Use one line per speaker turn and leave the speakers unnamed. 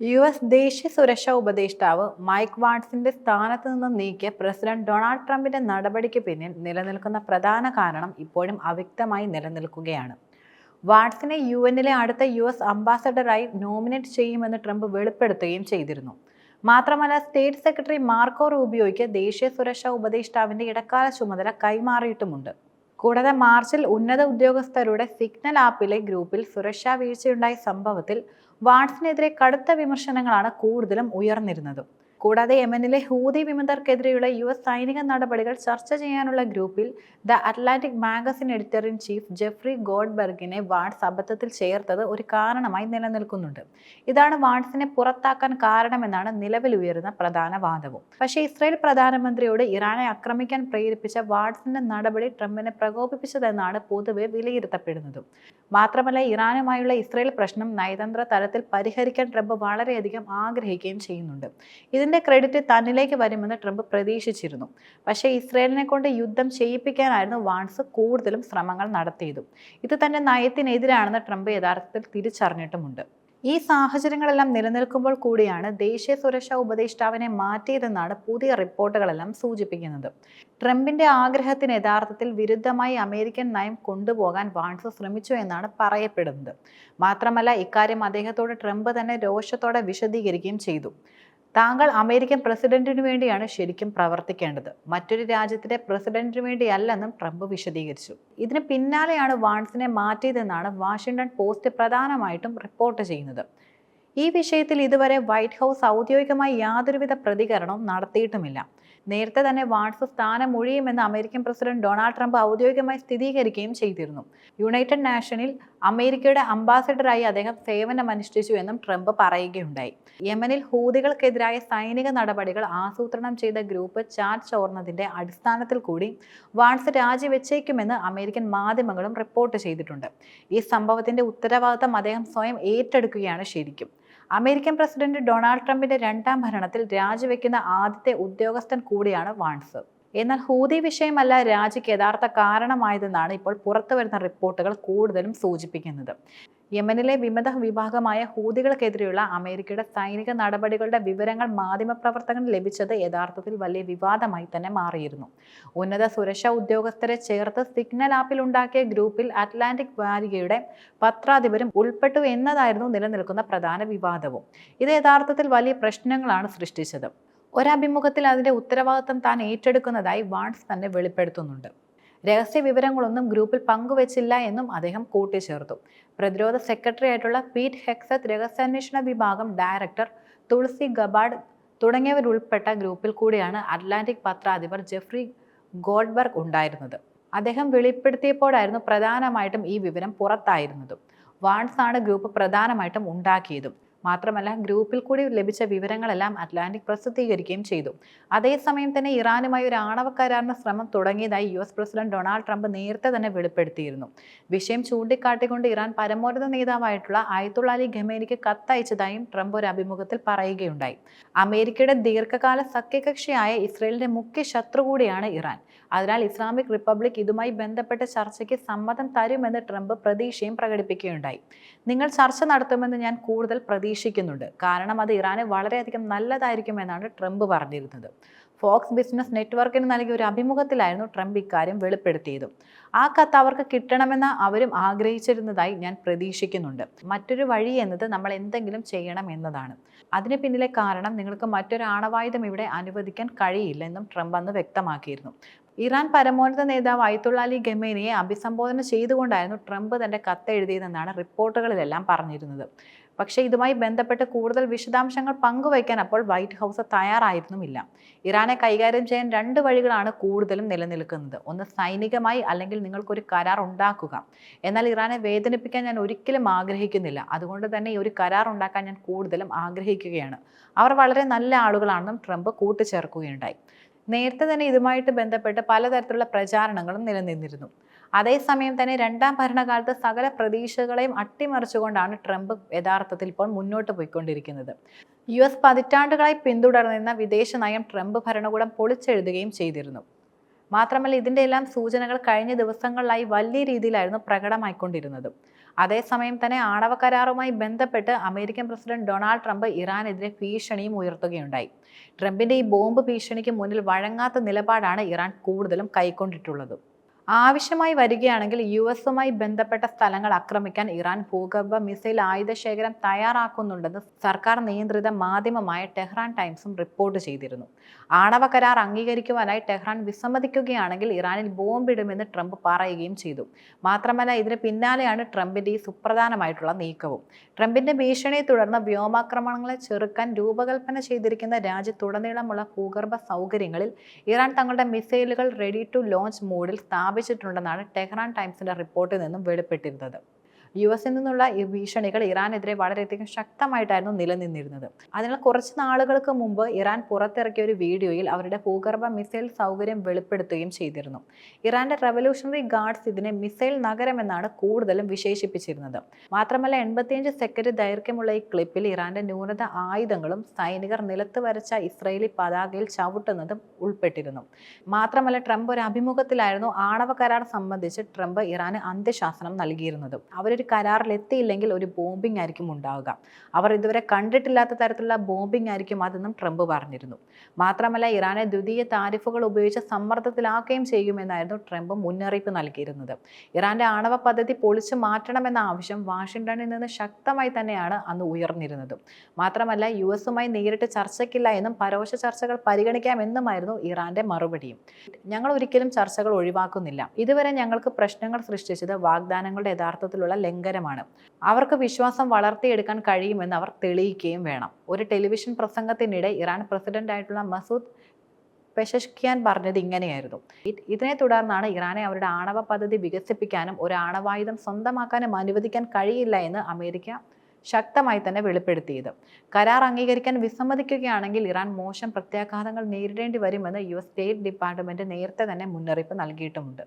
U S ദേശീയ സുരക്ഷാ ഉപദേഷ്ടാവ് മൈക്ക് വാട്സിന്റെ സ്ഥാനത്ത് നിന്ന് നീക്കിയ പ്രസിഡന്റ് ഡൊണാൾഡ് ട്രംപിന്റെ നടപടിക്ക് പിന്നിൽ നിലനിൽക്കുന്ന പ്രധാന കാരണം ഇപ്പോഴും അവ്യക്തമായി നിലനിൽക്കുകയാണ്. വാട്സിനെ യു എന്നിലെ അടുത്ത യു എസ് അംബാസഡറായി നോമിനേറ്റ് ചെയ്യുമെന്ന് ട്രംപ് വെളിപ്പെടുത്തുകയും ചെയ്തിരുന്നു. മാത്രമല്ല സ്റ്റേറ്റ് സെക്രട്ടറി മാർക്കോ റൂബിയോയ്ക്ക് ദേശീയ സുരക്ഷാ ഉപദേഷ്ടാവിന്റെ ഇടക്കാല ചുമതല കൈമാറിയിട്ടുമുണ്ട്. കൂടാതെ മാർച്ചിൽ ഉന്നത ഉദ്യോഗസ്ഥരുടെ സിഗ്നൽ ആപ്പിലെ ഗ്രൂപ്പിൽ സുരക്ഷാ വീഴ്ചയുണ്ടായ സംഭവത്തിൽ വാട്സിനെതിരെ കടുത്ത വിമർശനങ്ങളാണ് കൂടുതലും ഉയർന്നിരുന്നത്. കൂടാതെ യമനിലെ ഹൂതി വിമതർക്കെതിരെയുള്ള യു എസ് സൈനിക നടപടികൾ ചർച്ച ചെയ്യാനുള്ള ഗ്രൂപ്പിൽ the Atlantic magazine editor in chief Jeffrey ഗോഡ്ബർഗിനെ Waltz അബദ്ധത്തിൽ ചേർത്തത് ഒരു കാരണമായി നിലനിൽക്കുന്നുണ്ട്. ഇതാണ് വാട്സിനെ പുറത്താക്കാൻ കാരണമെന്നാണ് നിലവിൽ ഉയരുന്ന പ്രധാന വാദവും. പക്ഷേ ഇസ്രായേൽ പ്രധാനമന്ത്രിയോട് ഇറാനെ ആക്രമിക്കാൻ പ്രേരിപ്പിച്ച വാട്സിന്റെ നടപടി ട്രംപിനെ പ്രകോപിപ്പിച്ചതെന്നാണ് പൊതുവെ വിലയിരുത്തപ്പെടുന്നത്. മാത്രമല്ല ഇറാനുമായുള്ള ഇസ്രായേൽ പ്രശ്നം നയതന്ത്ര തലത്തിൽ പരിഹരിക്കാൻ ട്രംപ് വളരെയധികം ആഗ്രഹിക്കുകയും ചെയ്യുന്നുണ്ട്. ഇതിന്റെ ക്രെഡിറ്റ് തന്നിലേക്ക് വരുമെന്ന് ട്രംപ് പ്രതീക്ഷിച്ചിരുന്നു. പക്ഷേ ഇസ്രയേലിനെ കൊണ്ട് യുദ്ധം ചെയ്യിപ്പിക്കാനായിരുന്നു വാൺസ് കൂടുതലും ശ്രമങ്ങൾ നടത്തിയതും. ഇത് തന്നെ നയത്തിനെതിരാണെന്ന് ട്രംപ് യഥാർത്ഥത്തിൽ തിരിച്ചറിഞ്ഞിട്ടുമുണ്ട്. ഈ സാഹചര്യങ്ങളെല്ലാം നിലനിൽക്കുമ്പോൾ കൂടിയാണ് ദേശീയ സുരക്ഷാ ഉപദേഷ്ടാവിനെ മാറ്റിയതെന്നാണ് പുതിയ റിപ്പോർട്ടുകളെല്ലാം സൂചിപ്പിക്കുന്നത്. ട്രംപിന്റെ ആഗ്രഹത്തിന് യഥാർത്ഥത്തിൽ വിരുദ്ധമായി അമേരിക്കൻ നയം കൊണ്ടുപോകാൻ വാൺസ് ശ്രമിച്ചു എന്നാണ് പറയപ്പെടുന്നത്. മാത്രമല്ല ഇക്കാര്യം അദ്ദേഹത്തോട് ട്രംപ് തന്നെ രോഷത്തോടെ വിശദീകരിക്കുകയും ചെയ്തു. താങ്കൾ അമേരിക്കൻ പ്രസിഡന്റിനു വേണ്ടിയാണ് ശരിക്കും പ്രവർത്തിക്കേണ്ടത്. മറ്റൊരു രാജ്യത്തിന്റെ പ്രസിഡന്റിനു വേണ്ടിയല്ലെന്നും ട്രംപ് വിശദീകരിച്ചു. ഇതിന് പിന്നാലെയാണ് വാൺസിനെ മാറ്റിയതെന്നാണ് വാഷിംഗ്ടൺ പോസ്റ്റ് പ്രധാനമായിട്ടും റിപ്പോർട്ട് ചെയ്യുന്നത്. ഈ വിഷയത്തിൽ ഇതുവരെ വൈറ്റ് ഹൗസ് ഔദ്യോഗികമായി യാതൊരുവിധ പ്രതികരണവും നടത്തിയിട്ടുമില്ല. നേരത്തെ തന്നെ വാട്സ് സ്ഥാനം ഒഴിയുമെന്ന് അമേരിക്കൻ പ്രസിഡന്റ് ഡൊണാൾഡ് ട്രംപ് ഔദ്യോഗികമായി സ്ഥിരീകരിക്കുകയും ചെയ്തിരുന്നു. യുണൈറ്റഡ് നാഷനിൽ അമേരിക്കയുടെ അംബാസഡറായി അദ്ദേഹം സേവനമനുഷ്ഠിച്ചു എന്നും ട്രംപ് പറയുകയുണ്ടായി. യമനിൽ ഹൂതികൾക്കെതിരായ സൈനിക നടപടികൾ ആസൂത്രണം ചെയ്ത ഗ്രൂപ്പ് ചാറ്റ് ചോർന്നതിന്റെ അടിസ്ഥാനത്തിൽ കൂടി വാട്സ് രാജിവെച്ചേക്കുമെന്ന് അമേരിക്കൻ മാധ്യമങ്ങളും റിപ്പോർട്ട് ചെയ്തിട്ടുണ്ട്. ഈ സംഭവത്തിന്റെ ഉത്തരവാദിത്തം അദ്ദേഹം സ്വയം ഏറ്റെടുക്കുകയാണ് ശരിക്കും. അമേരിക്കൻ പ്രസിഡന്റ് ഡൊണാൾഡ് ട്രംപിന്റെ രണ്ടാം ഭരണത്തിൽ രാജിവെക്കുന്ന ആദ്യത്തെ ഉദ്യോഗസ്ഥൻ കൂടിയാണ് വാൺസ്. എന്നാൽ ഹൂതി വിഷയമല്ല രാജിക്ക് യഥാർത്ഥ കാരണമായതെന്നാണ് ഇപ്പോൾ പുറത്തുവരുന്ന റിപ്പോർട്ടുകൾ കൂടുതലും സൂചിപ്പിക്കുന്നത്. യമനിലെ വിമത വിഭാഗമായ ഹൂതികൾക്കെതിരെയുള്ള അമേരിക്കയുടെ സൈനിക നടപടികളുടെ വിവരങ്ങൾ മാധ്യമപ്രവർത്തകന് ലഭിച്ചത് യഥാർത്ഥത്തിൽ വലിയ വിവാദമായി തന്നെ മാറിയിരുന്നു. ഉന്നത സുരക്ഷാ ഉദ്യോഗസ്ഥരെ ചേർത്ത് സിഗ്നൽ ആപ്പിൽ ഉണ്ടാക്കിയ ഗ്രൂപ്പിൽ അറ്റ്ലാന്റിക് വാരികയുടെ പത്രാധിപരും ഉൾപ്പെട്ടു എന്നതായിരുന്നു നിലനിൽക്കുന്ന പ്രധാന വിവാദവും. ഇത് യഥാർത്ഥത്തിൽ വലിയ പ്രശ്നങ്ങളാണ് സൃഷ്ടിച്ചത്. ഒരഭിമുഖത്തിൽ അതിന്റെ ഉത്തരവാദിത്തം താൻ ഏറ്റെടുക്കുന്നതായി വാൺസ് തന്നെ വെളിപ്പെടുത്തുന്നുണ്ട്. രഹസ്യ വിവരങ്ങളൊന്നും ഗ്രൂപ്പിൽ പങ്കുവച്ചില്ല എന്നും അദ്ദേഹം കൂട്ടിച്ചേർത്തു. പ്രതിരോധ സെക്രട്ടറി ആയിട്ടുള്ള പീറ്റ് ഹെക്സത്ത് രഹസ്യാന്വേഷണ വിഭാഗം ഡയറക്ടർ തുളസി ഗബാഡ് തുടങ്ങിയവരുൾപ്പെട്ട ഗ്രൂപ്പിൽ കൂടിയാണ് അറ്റ്ലാന്റിക് പത്രാധിപർ ജെഫ്രി ഗോഡ്ബർഗ് ഉണ്ടായിരുന്നത്. അദ്ദേഹം വെളിപ്പെടുത്തിയപ്പോഴായിരുന്നു പ്രധാനമായിട്ടും ഈ വിവരം പുറത്തായിരുന്നതും. വാൺസ് ആണ് ഗ്രൂപ്പ് പ്രധാനമായിട്ടും ഉണ്ടാക്കിയതും. മാത്രമല്ല ഗ്രൂപ്പിൽ കൂടി ലഭിച്ച വിവരങ്ങളെല്ലാം അറ്റ്ലാന്റിക് പ്രസിദ്ധീകരിക്കുകയും ചെയ്തു. അതേസമയം തന്നെ ഇറാനുമായി ഒരു ആണവ കരാറിന് ശ്രമം തുടങ്ങിയതായി U S president Donald Trump നേരത്തെ തന്നെ വെളിപ്പെടുത്തിയിരുന്നു. വിഷയം ചൂണ്ടിക്കാട്ടിക്കൊണ്ട് ഇറാൻ പരമോന്നത നേതാവായിട്ടുള്ള അയത്തുള്ള അലി ഖമേനിക്ക് കത്തയച്ചതായും ട്രംപ് ഒരു അഭിമുഖത്തിൽ പറയുകയുണ്ടായി. അമേരിക്കയുടെ ദീർഘകാല സഖ്യകക്ഷിയായ ഇസ്രയേലിന്റെ മുഖ്യ ശത്രു കൂടിയാണ് ഇറാൻ. അതിനാൽ ഇസ്ലാമിക് റിപ്പബ്ലിക് ഇതുമായി ബന്ധപ്പെട്ട ചർച്ചയ്ക്ക് സമ്മതം തരുമെന്ന് ട്രംപ് പ്രതീക്ഷയും പ്രകടിപ്പിക്കുകയുണ്ടായി. നിങ്ങൾ ചർച്ച നടത്തുമെന്ന് ഞാൻ കൂടുതൽ പ്രതീക്ഷിക്കുന്നുണ്ട്. കാരണം അത് ഇറാന് വളരെയധികം നല്ലതായിരിക്കുമെന്നാണ് ട്രംപ് പറഞ്ഞിരുന്നത്. ഫോക്സ് ബിസിനസ് നെറ്റ്വർക്കിന് നൽകിയ ഒരു അഭിമുഖത്തിലായിരുന്നു ട്രംപ് ഇക്കാര്യം വെളിപ്പെടുത്തിയത്. ആ കത്ത് അവർക്ക് കിട്ടണമെന്ന് അവരും ആഗ്രഹിച്ചിരുന്നതായി ഞാൻ പ്രതീക്ഷിക്കുന്നുണ്ട്. മറ്റൊരു വഴി എന്നത് നമ്മൾ എന്തെങ്കിലും ചെയ്യണം എന്നതാണ്. അതിന് പിന്നിലെ കാരണം നിങ്ങൾക്ക് മറ്റൊരു ആണവായുധം ഇവിടെ അനുവദിക്കാൻ കഴിയില്ലെന്നും ട്രംപ് അന്ന് വ്യക്തമാക്കിയിരുന്നു. ഇറാൻ പരമോന്നത നേതാവ് അയത്തുള്ള അലി ഗമേനിയെ അഭിസംബോധന ചെയ്തുകൊണ്ടായിരുന്നു ട്രംപ് തന്റെ കത്ത് എഴുതിയതെന്നാണ് റിപ്പോർട്ടുകളിലെല്ലാം പറഞ്ഞിരുന്നത്. പക്ഷേ ഇതുമായി ബന്ധപ്പെട്ട് കൂടുതൽ വിശദാംശങ്ങൾ പങ്കുവയ്ക്കാൻ അപ്പോൾ വൈറ്റ് ഹൗസ് തയ്യാറായിരുന്നുമില്ല. ഇറാനെ കൈകാര്യം ചെയ്യാൻ രണ്ട് വഴികളാണ് കൂടുതലും നിലനിൽക്കുന്നത്. ഒന്ന് സൈനികമായി അല്ലെങ്കിൽ നിങ്ങൾക്കൊരു കരാർ ഉണ്ടാക്കുക. എന്നാൽ ഇറാനെ വേദനിപ്പിക്കാൻ ഞാൻ ഒരിക്കലും ആഗ്രഹിക്കുന്നില്ല. അതുകൊണ്ട് തന്നെ ഈ ഒരു കരാർ ഉണ്ടാക്കാൻ ഞാൻ കൂടുതലും ആഗ്രഹിക്കുകയാണ്. അവർ വളരെ നല്ല ആളുകളാണെന്നും ട്രംപ് കൂട്ടിച്ചേർക്കുകയുണ്ടായി നേരത്തെ തന്നെ ഇതുമായിട്ട് ബന്ധപ്പെട്ട് പലതരത്തിലുള്ള പ്രചാരണങ്ങളും നിലനിന്നിരുന്നു. അതേസമയം തന്നെ രണ്ടാം ഭരണകാലത്ത് സകല പ്രതീക്ഷകളെയും അട്ടിമറിച്ചുകൊണ്ടാണ് ട്രംപ് യഥാർത്ഥത്തിൽ ഇപ്പോൾ മുന്നോട്ട് പോയിക്കൊണ്ടിരിക്കുന്നത്. യു എസ് പതിറ്റാണ്ടുകളായി പിന്തുടർന്നിരുന്ന വിദേശ നയം ട്രംപ് ഭരണകൂടം പൊളിച്ചെഴുതുകയും ചെയ്തിരുന്നു. മാത്രമല്ല ഇതിന്റെ എല്ലാം സൂചനകൾ കഴിഞ്ഞ ദിവസങ്ങളിലായി വലിയ രീതിയിലായിരുന്നു പ്രകടമായിക്കൊണ്ടിരുന്നത്. അതേസമയം തന്നെ ആണവ കരാറുമായി ബന്ധപ്പെട്ട് അമേരിക്കൻ പ്രസിഡന്റ് ഡൊണാൾഡ് ട്രംപ് ഇറാനെതിരെ ഭീഷണിയും ഉയർത്തുകയുണ്ടായി. ട്രംപിന്റെ ഈ ബോംബ് ഭീഷണിക്ക് മുന്നിൽ വഴങ്ങാത്ത നിലപാടാണ് ഇറാൻ കൂടുതലും കൈക്കൊണ്ടിട്ടുള്ളത്. ആവശ്യമായി വരികയാണെങ്കിൽ യു എസുമായി ബന്ധപ്പെട്ട സ്ഥലങ്ങൾ ആക്രമിക്കാൻ ഇറാൻ ഭൂഗർഭ മിസൈൽ ആയുധ ശേഖരം തയ്യാറാക്കുന്നുണ്ടെന്ന് സർക്കാർ നിയന്ത്രിത മാധ്യമമായ ടെഹ്റാൻ ടൈംസും റിപ്പോർട്ട് ചെയ്തിരുന്നു. ആണവ കരാർ അംഗീകരിക്കുവാനായി ടെഹ്റാൻ വിസമ്മതിക്കുകയാണെങ്കിൽ ഇറാനിൽ ബോംബിടുമെന്ന് ട്രംപ് പറയുകയും ചെയ്തു. മാത്രമല്ല ഇതിന് പിന്നാലെയാണ് ട്രംപിന്റെ ഈ സുപ്രധാനമായിട്ടുള്ള നീക്കവും. ട്രംപിന്റെ ഭീഷണിയെ തുടർന്ന് വ്യോമാക്രമണങ്ങളെ ചെറുക്കാൻ രൂപകൽപ്പന ചെയ്തിരിക്കുന്ന രാജ്യത്തുടനീളമുള്ള ഭൂഗർഭ സൗകര്യങ്ങളിൽ ഇറാൻ തങ്ങളുടെ മിസൈലുകൾ റെഡി ടു ലോഞ്ച് മോഡിൽ സ്ഥാപിച്ചിട്ടുണ്ടെന്നാണ് ടെഹ്റാൻ ടൈംസിന്റെ റിപ്പോർട്ടിൽ നിന്നും വെളിപ്പെട്ടിരുന്നത്. യു എസിൽ നിന്നുള്ള ഈ ഭീഷണികൾ ഇറാനെതിരെ വളരെയധികം ശക്തമായിട്ടായിരുന്നു നിലനിന്നിരുന്നത്. അതിനാൽ കുറച്ച് നാളുകൾക്ക് മുമ്പ് ഇറാൻ പുറത്തിറക്കിയ ഒരു വീഡിയോയിൽ അവരുടെ ഭൂഗർഭ മിസൈൽ സൗകര്യം വെളിപ്പെടുത്തുകയും ചെയ്തിരുന്നു. ഇറാന്റെ റവല്യൂഷണറി ഗാർഡ്സ് ഇതിനെ മിസൈൽ നഗരം എന്നാണ് കൂടുതലും വിശേഷിപ്പിച്ചിരുന്നത്. മാത്രമല്ല എൺപത്തിയഞ്ച് സെക്കൻഡ് ദൈർഘ്യമുള്ള ഈ ക്ലിപ്പിൽ ഇറാന്റെ ന്യൂനത ആയുധങ്ങളും സൈനികർ നിലത്ത് വരച്ച ഇസ്രയേലി പതാകയിൽ ചവിട്ടുന്നതും ഉൾപ്പെട്ടിരുന്നു. മാത്രമല്ല ട്രംപ് ഒരു അഭിമുഖത്തിലായിരുന്നു ആണവ കരാർ സംബന്ധിച്ച് ട്രംപ് ഇറാന് അന്ത്യശാസനം നൽകിയിരുന്നതും. അവരൊരു കരാറിൽ എത്തിയില്ലെങ്കിൽ ഒരു ബോംബിംഗ് ആയിരിക്കും ഉണ്ടാവുക. അവർ ഇതുവരെ കണ്ടിട്ടില്ലാത്ത തരത്തിലുള്ള ബോംബിംഗ് ആയിരിക്കും അതെന്നും ട്രംപ് പറഞ്ഞിരുന്നു. മാത്രമല്ല ഇറാനെ ദ്വിതീയ താരിഫുകൾ ഉപയോഗിച്ച് സമ്മർദ്ദത്തിലാക്കുകയും ചെയ്യുമെന്നായിരുന്നു ട്രംപ് മുന്നറിയിപ്പ് നൽകിയിരുന്നത്. ഇറാന്റെ ആണവ പദ്ധതി പൊളിച്ചു മാറ്റണമെന്ന ആവശ്യം വാഷിംഗ്ടണിൽ നിന്ന് ശക്തമായി തന്നെയാണ് അന്ന് ഉയർന്നിരുന്നത്. മാത്രമല്ല യു എസുമായി നേരിട്ട് ചർച്ചയ്ക്കില്ല എന്നും പരോക്ഷ ചർച്ചകൾ പരിഗണിക്കാമെന്നുമായിരുന്നു ഇറാന്റെ മറുപടിയും. ഞങ്ങൾ ഒരിക്കലും ചർച്ചകൾ ഒഴിവാക്കുന്നില്ല. ഇതുവരെ ഞങ്ങൾക്ക് പ്രശ്നങ്ങൾ സൃഷ്ടിച്ചത് വാഗ്ദാനങ്ങളുടെ യഥാർത്ഥത്തിലുള്ള ലംഘനമാണ് അവർക്ക് വിശ്വാസം വളർത്തിയെടുക്കാൻ കഴിയുമെന്ന് അവർ തെളിയിക്കുകയും വേണം. ഒരു ടെലിവിഷൻ പ്രസംഗത്തിനിടെ ഇറാൻ പ്രസിഡന്റായിട്ടുള്ള മസൂദ് പെഷഷ്ക്യാൻ പറഞ്ഞത് ഇങ്ങനെയായിരുന്നു. ഇതിനെ തുടർന്നാണ് ഇറാനെ അവരുടെ ആണവ പദ്ധതി വികസിപ്പിക്കാനും ഒരു ആണവായുധം സ്വന്തമാക്കാനും അനുവദിക്കാൻ കഴിയില്ല എന്ന് അമേരിക്ക ശക്തമായി തന്നെ വെളിപ്പെടുത്തിയത്. കരാർ അംഗീകരിക്കാൻ വിസമ്മതിക്കുകയാണെങ്കിൽ ഇറാൻ മോശം പ്രത്യാഘാതങ്ങൾ നേരിടേണ്ടി വരുമെന്ന് യു എസ് സ്റ്റേറ്റ് ഡിപ്പാർട്ട്മെന്റ് നേരത്തെ തന്നെ മുന്നറിയിപ്പ് നൽകിയിട്ടുമുണ്ട്.